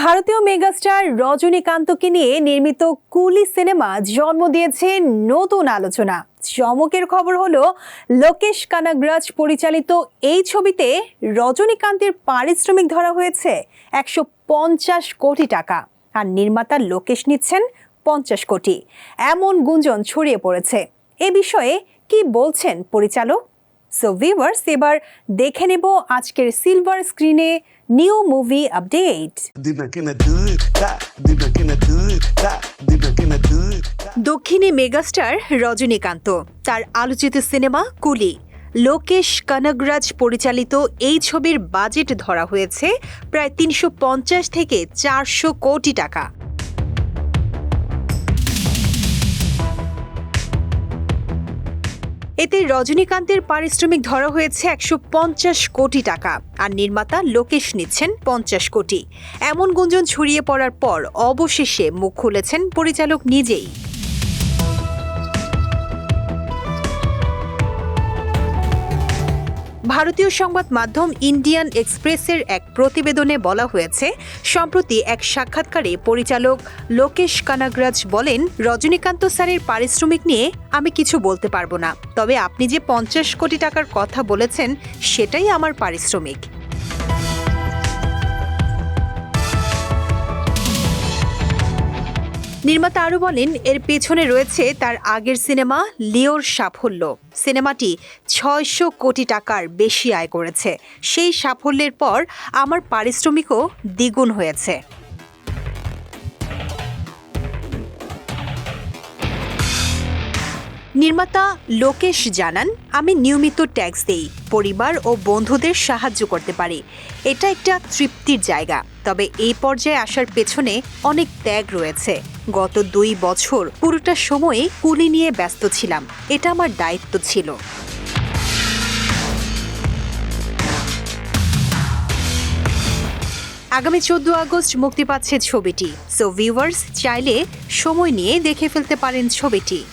ভারতীয় মেগাস্টার রজনীকান্তকে নিয়ে নির্মিত কুলি সিনেমা জন্ম দিয়েছে নতুন আলোচনা। চমকের খবর হলো, লোকেশ কানাগ্রাজ পরিচালিত এই ছবিতে রজনীকান্তের পারিশ্রমিক ধরা হয়েছে একশো পঞ্চাশ কোটি টাকা আর নির্মাতা লোকেশ নিচ্ছেন পঞ্চাশ কোটি। এমন গুঞ্জন ছড়িয়ে পড়েছে। এ বিষয়ে কি বলছেন পরিচালক? সো ভিভার্স এবার দেখে নেব আজকের সিলভার স্ক্রিনে নিউ মুভি আপডেট. দক্ষিণে মেগাস্টার রজনীকান্ত, তার আলোচিত সিনেমা কুলি লোকেশ কানাগরাজ পরিচালিত এই ছবির বাজেট ধরা হয়েছে প্রায় তিনশো পঞ্চাশ থেকে চারশো কোটি টাকা এতে রজনীকান্তের পারিশ্রমিক ধরা হয়েছে একশো পঞ্চাশ কোটি টাকা আর নির্মাতা লোকেশ নিচ্ছেন পঞ্চাশ কোটি। এমন গুঞ্জন ছড়িয়ে পড়ার পর অবশেষে মুখ খুলেছেন পরিচালক নিজেই। ভারতীয় সংবাদ মাধ্যম ইন্ডিয়ান এক্সপ্রেসের এক প্রতিবেদনে বলা হয়েছে, সম্প্রতি এক সাক্ষাৎকারে পরিচালক লোকেশ কানাগরাজ বলেন, রজনীকান্ত স্যারের পারিশ্রমিক নিয়ে আমি কিছু বলতে পারব না। তবে আপনি যে পঞ্চাশ কোটি টাকার কথা বলেছেন, সেটাই আমার পারিশ্রমিক। নির্মাতা আরও বলেন, এর পেছনে রয়েছে তার আগের সিনেমা লিওর সাফল্য। সিনেমাটি ছয়শো কোটি টাকার বেশি আয় করেছে। সেই সাফল্যের পর আমার পারিশ্রমিকও দ্বিগুণ হয়েছে। নির্মাতা লোকেশ জানান, আমি নিয়মিত ট্যাক্স দেই, পরিবার ও বন্ধুদের সাহায্য করতে পারি। এটা একটা তৃপ্তির জায়গা, তবে এই পর্যায়ে আসার পেছনে অনেক ত্যাগ রয়েছে। গত দুই বছর পুরোটা সময়ে কুলি নিয়ে ব্যস্ত ছিলাম। এটা আমার দায়িত্ব ছিল। আগামী চোদ্দ আগস্ট মুক্তি পাচ্ছে ছবিটি। সো ভিউয়ার্স চাইলে সময় নিয়ে দেখে ফেলতে পারেন ছবিটি।